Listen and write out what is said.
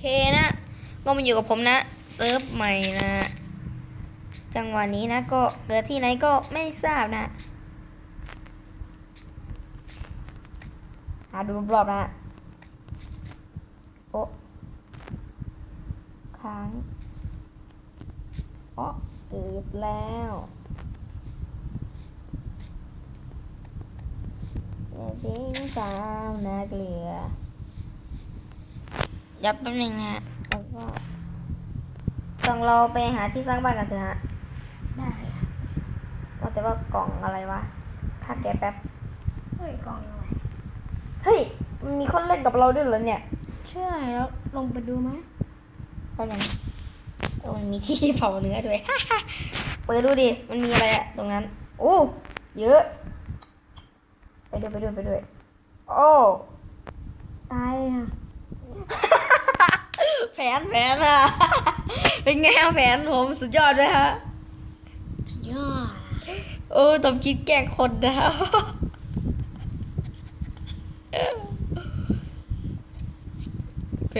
เคนะก็มาอยู่กับผมนะเซิร์ฟใหม่นะ จังหวะนี้นะ ก็เหลือที่ไหนก็ไม่ทราบนะหาดูรอบๆนะโอ้ค้างอ๋อเกิดแล้วเด็กสาวนาเก ลือยับแป๊บนึงนะฮะแล้วก็ต้องเราไปหาที่สร้างบ้านกันเถอะฮะได้อะว่าแต่ว่ากล่องอะไรวะค่าแกะแป๊บ เฮ้ยกล่องอะไรเฮ้ยมันมีคนเล่นกับเราด้วยเหรอเนี่ยใช่แล้วลงไปดูไหมแป๊บนึงเออมันมีที่เผาเนื้อด้วย เปิดดูดิ มันมีอะไรอะตรงนั้น โอ้ เยอะ ไปด้วยไปด้วยไปด้วย โอ้ ตายอะ แผนแผนอะเป็นไงอะแผนผมสุดยอดเลยฮะ สุดยอดอะโอ้ตบคิดแกล้งคนนะโอเค